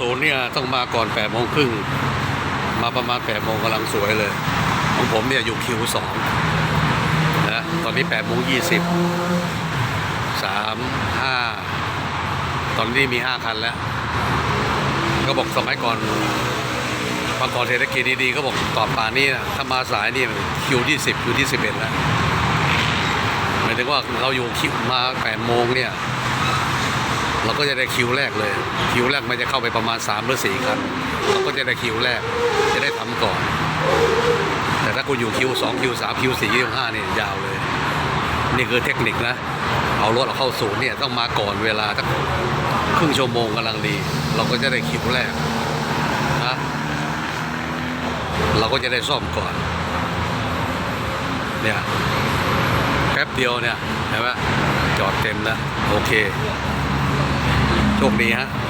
ศูนย์เนี่ยต้องมาก่อนแปดโมงครึ่งมาประมาณแปดโมงกำลังสวยเลย ของผมเนี่ยอยู่คิวสองนะตอนนี้แปดโมงยี่สิบสามห้าตอนนี้มีห้าคันแล้ว ก็บอกสมัยก่อนมาก่อนเศรษฐกิจดีๆก็บอกตอบป่านี้นะถ้ามาสายนี่คิวที่สิบคิวที่สิบเอ็ดแล้วหมายถึงว่าเราอยู่คิวมาแปดโมงเนี่ย เราก็จะได้คิวแรกเลย คิวแรกมันจะเข้าไปประมาณ3หรือ4คันเราก็จะได้คิวแรก จะได้ทำก่อน แต่ถ้าคุณอยู่คิว2คิว3คิว4คิว5เนี่ยยาวเลย นี่คือเทคนิคนะ เอารถเราเข้าศูนย์เนี่ยต้องมาก่อนเวลาสักครึ่งชั่วโมงกำลังดี เราก็จะได้คิวแรกนะเราก็จะได้ซ่อมก่อน เนี่ยแป๊บเดียวเนี่ยเห็นไหมจอดเต็มนะ โอเค โชคดีฮะ